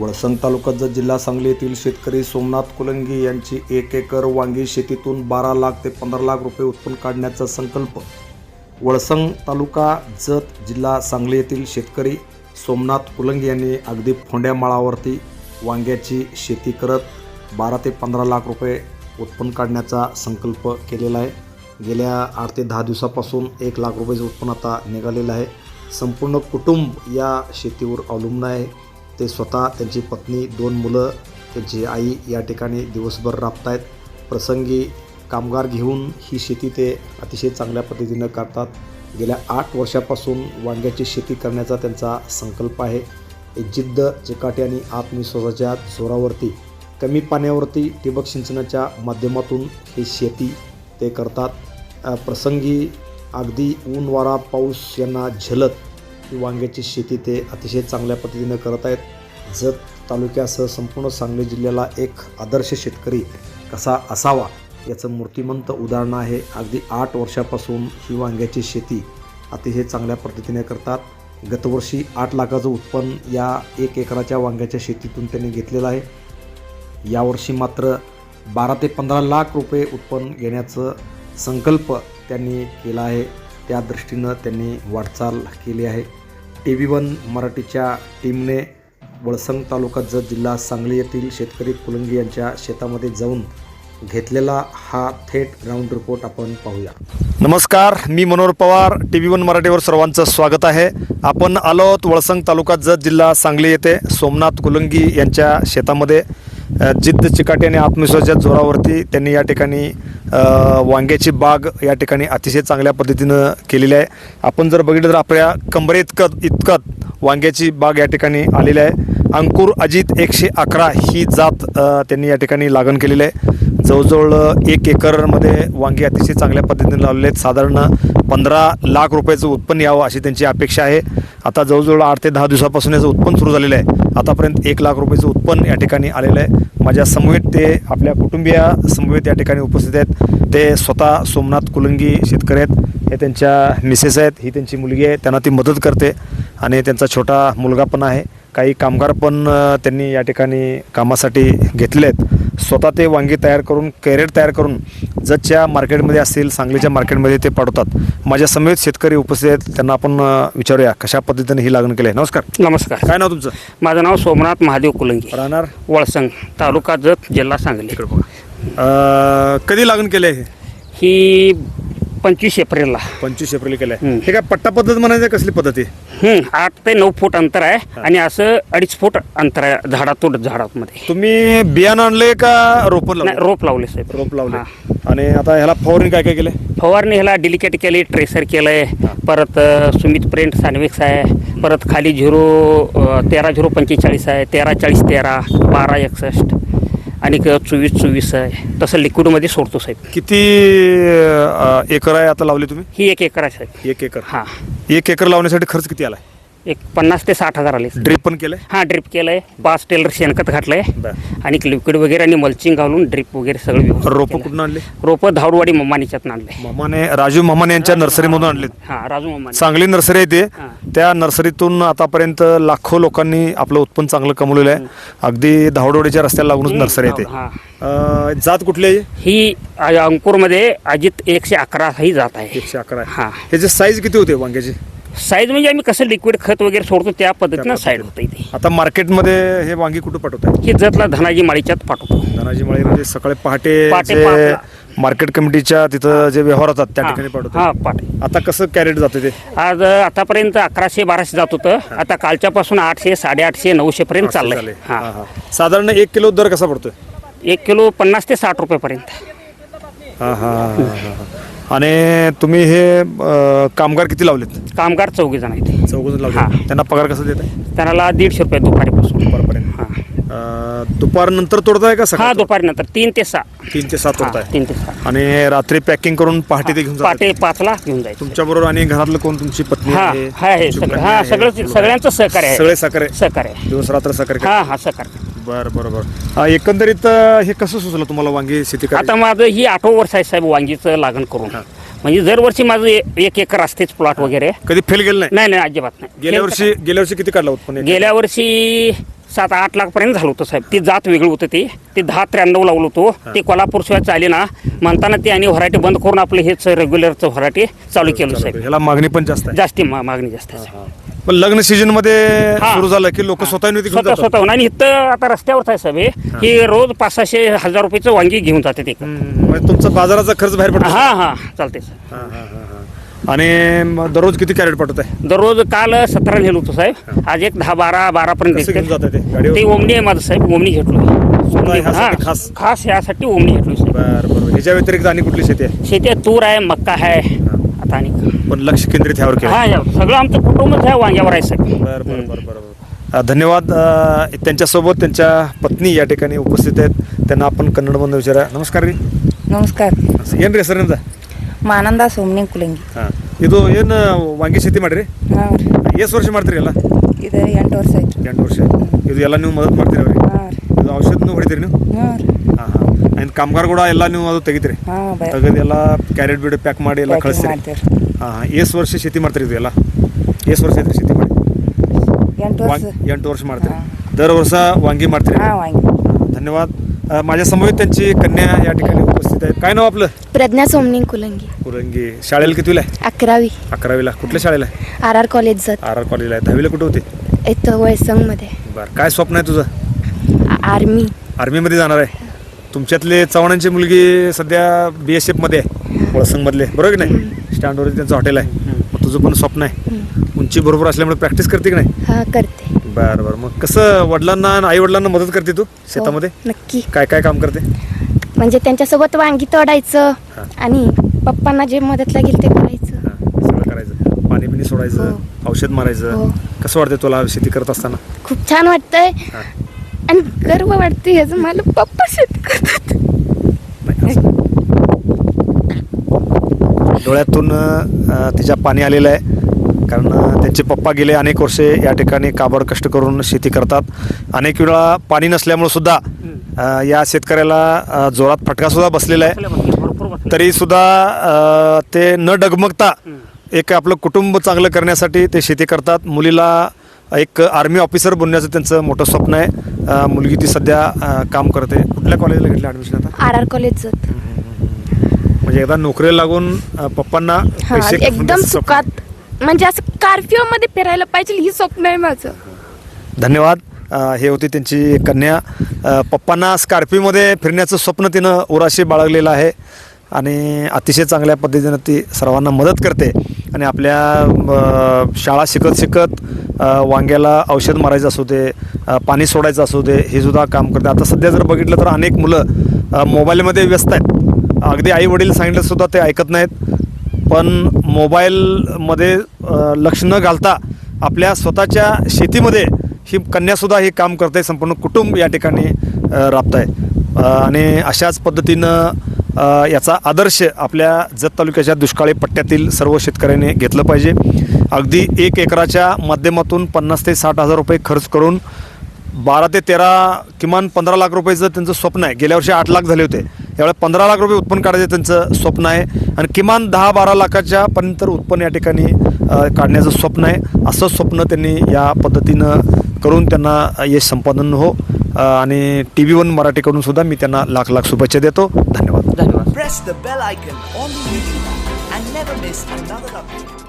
वळसंग तालुक्यात जिल्हा सांगली येथील शेतकरी सोमनाथ कुलंगी यांची एक एकर वांगी शेतीतून बारा लाख ते पंधरा लाख रुपये उत्पन्न काढण्याचा संकल्प वळसंग तालुका जत जिल्हा सांगली येथील शेतकरी सोमनाथ कुलंगी यांनी अगदी फोंड्या माळावरती वांग्याची शेती करत बारा ते पंधरा लाख रुपये उत्पन्न काढण्याचा संकल्प केलेला आहे. गेल्या आठ ते दहा दिवसापासून एक लाख रुपयाचं उत्पन्न आता निघालेलं आहे. संपूर्ण कुटुंब या शेतीवर अवलंबून आहे. ते स्वतः त्यांची पत्नी दोन मुलं त्यांची आई या ठिकाणी दिवसभर राबत आहेत प्रसंगी कामगार घेऊन ही शेती ते अतिशय चांगल्या पद्धतीनं करतात. गेल्या आठ वर्षापासून वांग्याची शेती करण्याचा त्यांचा संकल्प आहे. एक जिद्द चिकाटी आणि आत्मविश्वासाच्या जोरावरती कमी पाण्यावरती ठिबक सिंचनाच्या माध्यमातून ही शेती ते करतात. प्रसंगी अगदी ऊन वारा पाऊस यांना झलत ही वांग्याची शेती ते अतिशय चांगल्या पद्धतीनं करत आहेत जत तालुक्यासह संपूर्ण सांगली जिल्ह्याला एक आदर्श शेतकरी कसा असावा याचं मूर्तिमंत उदाहरण आहे. अगदी आठ वर्षापासून ही वांग्याची शेती अतिशय चांगल्या पद्धतीने करतात. गतवर्षी आठ लाखाचं उत्पन्न या एक एकराच्या वांग्याच्या शेतीतून त्यांनी घेतलेलं आहे. यावर्षी मात्र बारा ते पंधरा लाख रुपये उत्पन्न घेण्याचं संकल्प त्यांनी केला आहे. त्या दृष्टीनं त्यांनी वाटचाल केली आहे. टी व्ही वन मराठीच्या टीमने वळसंग तालुका जत जिल्हा सांगली येथील शेतकरी कुलंगी यांच्या शेतामध्ये जाऊन घेतलेला हा थेट ग्राउंड रिपोर्ट आपण पाहूया. नमस्कार मी Manohar Pawar T V one मराठीवर सर्वांचं स्वागत आहे. आपण आलो आहोत वळसंग तालुका जत जिल्हा सांगली येथे सोमनाथ कुलंगी यांच्या शेतामध्ये. जिद्द चिकाटी आणि आत्मविश्वासाच्या जोरावरती त्यांनी या ठिकाणी वांग्याची बाग या ठिकाणी अतिशय चांगल्या पद्धतीनं केलेली आहे. आपण जर बघितलं तर आपल्या कंबरे इतकत इतकत वांग्याची बाग या ठिकाणी आलेली आहे. अंकुर अजित एकशे अकरा ही जात त्यांनी या ठिकाणी लागण केलेली आहे. जवळजवळ एक एकरमध्ये वांगी अतिशय चांगल्या पद्धतीने लावलेले आहेत. साधारण पंधरा लाख रुपयाचं उत्पन्न यावं अशी त्यांची अपेक्षा आहे. आता जवळजवळ आठ ते दहा दिवसापासून याचं उत्पन्न सुरू झालेलं आहे. आतापर्यंत एक लाख रुपयाचं उत्पन्न या ठिकाणी आलेलं आहे. माझ्या समवेत ते आपल्या कुटुंबियासमवेत या ठिकाणी उपस्थित आहेत. ते स्वतः सोमनाथ कुलंगी शेतकरी आहेत. हे त्यांच्या मिसेस आहेत. ही त्यांची मुलगी आहे. त्यांना ती मदत करते आणि त्यांचा छोटा मुलगा पण आहे. काही कामगार पण त्यांनी या ठिकाणी कामासाठी घेतले आहेत स्वतः ते वांगी तयार करून कॅरेट तयार करून जतच्या मार्केटमध्ये असतील सांगलीच्या मार्केटमध्ये ते पाठवतात. माझ्या समेत शेतकरी उपस्थित आहेत त्यांना आपण विचारूया कशा पद्धतीने ही लागण केली आहे. नमस्कार. नमस्कार. काय नाव तुमचं? माझं नाव सोमनाथ महादेव कुलंगी. राहणार? वळसंग तालुका जत जिल्हा सांगली. इकडे बघा. अ, कधी लागण केलं आहे? ही पंचवीस एप्रिलला. पंचवीस एप्रिल केलं आहे हं. काय पट्टा पद्धत म्हणायचं कसली पद्धत आहे? हं, आठ ते नऊ फूट अंतर आहे आणि असं अडीच फूट अंतर आहे झाडातून झाडामध्ये. तुम्ही बियाणं आणलंय का रोपं नाही, लावलं रोप लावले साहेब. रोप लावले. हां. आणि आता ह्याला फवारणी काय काय केलंय? फवारणी ह्याला डिलिकेट केली ट्रेसर केलंय. परत अ, सुमित प्रिंट सानविक्स आहे. परत खाली झिरो अ, तेरा झिरो पंचेचाळीस आहे. तेरा चाळीस तेरा बारा एकसष्ट. आणि चोवीस चोवीस आहे. तसं लिक्विडमध्ये सोडतो साहेब. किती अ, एकर आहे आता लावली तुम्ही? ही एक एकर आहे साहेब. एक एकर. हां. एक एकर लावण्यासाठी खर्च किती आलाय? एक पन्नास ते साठ हजार आले. ड्रिप पण केलंय? हा ड्रिप केलंय. पाच टेलर शेणखत घातलंय. बर. आणि लिक्विड वगैरे आणि मल्चिंग घालून ड्रिप वगैरे सगळं व्यवस्थित रोपं केलंय. कुठून आणले? रोपं धावडवाडी मम्मानीच्यात आणले. मामाने राजू मामाने यांच्या नर्सरीमधून आणलेत. हा राजू मम्मानी. चांगली नर्सरी आहे ते. हां. त्या नर्सरीतून आतापर्यंत लाखो लोकांनी आपलं उत्पन्न चांगलं कमवलेलं आहे. अगदी धावडोडीच्या रस्त्याला लागूनच नर्सरी आहे ते. हा अ, जात कुठली आहे ही? अ- अंकुरमध्ये अजित एकशे अकरा ही जात आहे. एकशे अकरा आहे. हा. ह्याचे साईज किती होते वांग्याची? साईज म्हणजे आम्ही कसं लिक्विड खत वगैरे सोडतो त्या पद्धतीनं साईड होतं इथे आता मार्केटमध्ये हे वांगी कुठं पाठवतात ही जतला धनाजी माळीच्यात पाठवतो. धनाजी माळी म्हणजे सकाळी पहाटे पहाटे जे पाचला. मार्केट कमिटीच्या तिथं जे व्यवहार होतात त्या. ठिकाणी हा पाठवतात पाठ आता कसं कॅरेट जाते ते? आज अ, आतापर्यंत अकराशे बाराशे जात होतं. आता कालच्यापासून आठशे साडेआठशे नऊशे पर्यंत चाललंय. हा. हा, हा. साधारण एक किलो दर कसा पडतोय? एक किलो पन्नास ते साठ रुपयेपर्यंत. हा हा हा, हा, हा. आणि तुम्ही हे अ, कामगार किती लावलेत? कामगार चौघे जण आहेत. चौघ हा. लावले त्यांना पगार कसा देत आहे त्यांना दीडशे रुपये दुपारीपासून. दुपारपर्यंत. हा. अ, दुपार नंतर तोडताय का हा सकाळ? दुपारी नंतर तीन ते सहा. तीन ते सात हा, तोडताय तीन ते सहा. आणि रात्री पॅकिंग करून पहाटे ते घेऊन जातात? पाटे पाचला घेऊन जायचं. तुमच्या बरोबर आणि घरातलं कोण? तुमची पत्नी हा आहे, हा आहे तुमची सगळं हा आहे, सगळं सगळ्यांचं सहकार्य आहे. सगळे आहे सहकार्य आहे. दिवस रात्र सहकार्य हा हा सहकार्य बर बरोबर एकंदरीत अ, हे कसं सुचलं तुम्हाला वांगी शेती आता माझं ही आठवं वर्ष आहे साहेब वांगीचं लागण करून. म्हणजे दरवर्षी माझं ए- एक एकर असतेच प्लॉट वगैरे. कधी फेल गेलं नाही? नाही नाही अजिबात नाही. गेल्या वर्षी गेल्या वर्षी किती काढला उत्पन्न? गेल्या वर्षी सात आठ लाखपर्यंत झालं होतं साहेब. ते जात वेगळं होतं ते. ते दहा त्र्याण्णव लावलं होतं. ते कोल्हापूर शिवाय चाले ना. म्हणताना ते आणि व्हरायटी बंद करून आपलं हेच रेग्युलरचं व्हरायटी चालू केलं साहेब. ह्याला मागणी पण जास्त आहे. जास्ती मा- मागणी जास्त आहे साहेब. पण लग्न सीझनमध्ये हा. सुरू झालं की लोक स्वतः घेऊन स्वतः जातात. आणि इथं आता रस्त्यावरच आहे साहेब हे. की रोज पाच सहाशे हजार रुपयाचं वांगी घेऊन जाते ते. हम्म, म्हणजे तुमचा बाजाराचा खर्च बाहेर पडतो. हा हा चालते हा, हा, हा, हा. आणि मग दररोज किती कॅरेट पडत आहे? दररोज काल सतरा नेलं होतं साहेब. आज एक दहा बारा बारा पर्यंत कसं घेऊन देते. जातं ते? गाडीवर? ते ओमनी आहे माझं साहेब. ओमनी घेतलो. ह्यासाठी खास? खास यासाठी ओमनी घेतलो साहेब. बर बरोबर ह्याच्या व्यतिरिक्त आणि कुठली शेती आहे? शेती तूर आहे मक्का आहे. आता आणि पण लक्ष केंद्रित ह्यावर केलं हा या- सगळं आमचं कुटुंबच आहे वांग्यावर आहे साहेब बरं बरं बरं बरं बरं अ, धन्यवाद अ, त्यांच्यासोबत त्यांच्या पत्नी या ठिकाणी उपस्थित आहेत त्यांना आपण कन्नडमधून विचारा नमस्कार ರೀ ನಮಸ್ಕಾರ ಏನು ರೀ ಹೆಸರಿಂದ ಮಾನಂದ ಸೋಮನಿ ಕುಲಂಗಿ ಹಾಂ ಇದು ಏನು ವಾಂಗಿ ಶೇತಿ ಮಾಡಿರಿ ಹಾಂ ರೀ ಎಷ್ಟು ವರ್ಷ ಮಾಡ್ತೀರಿ ಎಲ್ಲ ಇದು ಎಂಟು ವರ್ಷ ಆಯ್ತು ರೀ ಎಂಟು ವರ್ಷ ಇದು ಎಲ್ಲ ನೀವು ಮದತ್ ಮಾಡ್ತೀರಿ ಅವ್ರಿಗೆ ಹಾಂ ರೀ ಇದು ಔಷಧನೂ ಹೊಡಿತೀರಿ ನೀವು ಹಾಂ ರೀ ಹಾಂ ಹಾಂ ಇನ್ನು ಕಾಮಗಾರ ಕೂಡ ಎಲ್ಲ ನೀವು ಅದು ತೆಗಿತೀರಿ ಹಾಂ ಬೈ ತೆಗೆದೆಲ್ಲ ಕ್ಯಾರೆಟ್ ಬಿಡು ಪ್ಯಾಕ್ ಮಾಡಿ ಎಲ್ಲ Packing ಕಳಿಸ್ತೀರಿ ಮಾಡ್ತೀರಿ ಹಾಂ ಹಾಂ ಎಷ್ಟು ವರ್ಷ ಶೇತಿ ಮಾಡ್ತೀರಿ ಇದು ಎಲ್ಲ ಎಷ್ಟು ವರ್ಷ ಐತ್ರಿ ಶೇತಿ ಮಾಡಿ ಎಂಟು ವರ್ಷ वांग ಎಂಟು ವರ್ಷ ಮಾಡ್ತೀರಿ हां. दर वर्ष वांगी ಮಾಡ್ತೀರಿ हां वांगी धन्यवाद अ, माझ्या समोर त्यांची कन्या या ठिकाणी उपस्थित आहे काय नाव आपलं प्रज्ञा सोमनी कुलंगी कुरंगी शाळेला कितीला आहे अकरावी अकरावीला कुठल्या शाळेला आहे आर आर कॉलेज जात आर आर कॉलेजला आहे दहावीला कुठे होते इथं वळसंगमध्ये बरं काय स्वप्न आहे तुझं आ- आर्मी आर्मीमध्ये जाणार आहे तुमच्यातले चव्हाणांची मुलगी सध्या बी एस एफमध्ये आहे वळसंगमधले. बरोबर की नाही? स्टँडवर त्यांचं हॉटेल आहे. मग तुझं पण स्वप्न आहे. उंची बरोबर असल्यामुळे प्रॅक्टिस करते की नाही? हा करते. बरं बरं. मग कसं वडिलांना आणि आई वडिलांना मदत करते तू शेतामध्ये? हो, नक्की. काय काय काम करते? म्हणजे त्यांच्यासोबत वांगी तोडायचं हा. आणि पप्पांना जे मदत लागेल ते करायचं. हां सगळं करायचं. पाणी बिणी सोडायचं हो. औषध मारायचं. हो. कसं वाटतं तुला शेती करत असताना? खूप छान वाटतंय. हा. आणि गर्व वाटते ह्याचं मला पप्पा शेत करतात. डोळ्यातून तिच्या पाणी आलेलं आहे कारण त्यांचे पप्पा गेले अनेक वर्षे या ठिकाणी काबड कष्ट करून शेती करतात अनेक वेळा पाणी नसल्यामुळे सुद्धा या शेतकऱ्याला जोरात फटका सुद्धा बसलेला आहे. तरी सुद्धा ते न डगमगता एक आपलं कुटुंब चांगलं करण्यासाठी ते शेती करतात मुलीला एक आर्मी ऑफिसर बनण्याचं त्यांचं मोठं स्वप्न आहे. मुलगी ती सध्या काम करते. कुठल्या कॉलेजला घेतलं ॲडमिशन आता? आर आर कॉलेज म्हणजे एकदा नोकरीला लागून पप्पांना पैसे एकदम. सुखात म्हणजे असं कार्फ्यू मध्ये फिरायला पाहिजे ही स्वप्न आहे माझं. धन्यवाद. हे होती त्यांची कन्या. पप्पांना स्कॉर्पिओमध्ये फिरण्याचं स्वप्न तिनं उराशी बाळगलेलं आहे. आणि अतिशय चांगल्या पद्धतीनं ती सर्वांना मदत करते. आणि आपल्या शाळा शिकत शिकत वांग्याला औषध मारायचं असू दे पाणी सोडायचं असू दे हे सुद्धा काम करते. आता सध्या जर बघितलं तर अनेक मुलं मोबाईलमध्ये व्यस्त आहेत. अगदी आई वडील सांगितलंसुद्धा ते ऐकत नाहीत. पण मोबाईलमध्ये लक्ष न घालता आपल्या स्वतःच्या शेतीमध्ये ही कन्यासुद्धा हे काम करते. संपूर्ण कुटुंब या ठिकाणी राबत आहे आणि अशाच पद्धतीनं याचा आदर्श आपल्या जत तालुक्याच्या दुष्काळी पट्ट्यातील सर्व शेतकऱ्यांनी घेतलं पाहिजे. अगदी एक एकराच्या माध्यमातून पन्नास ते साठ हजार रुपये खर्च करून बारा ते तेरा किमान पंधरा लाख रुपयेचं त्यांचं स्वप्न आहे. गेल्या वर्षी आठ लाख झाले होते. यावेळी पंधरा लाख रुपये उत्पन्न काढायचं त्यांचं स्वप्न आहे. आणि किमान दहा बारा लाखाच्या पर्यंत उत्पन्न या ठिकाणी काढण्याचं स्वप्न आहे. असं स्वप्न त्यांनी या पद्धतीनं करून त्यांना यश संपादन हो. आणि टी व्ही वन मराठीकडून सुद्धा मी त्यांना लाख लाख शुभेच्छा देतो. धन्यवाद. धन्यवाद.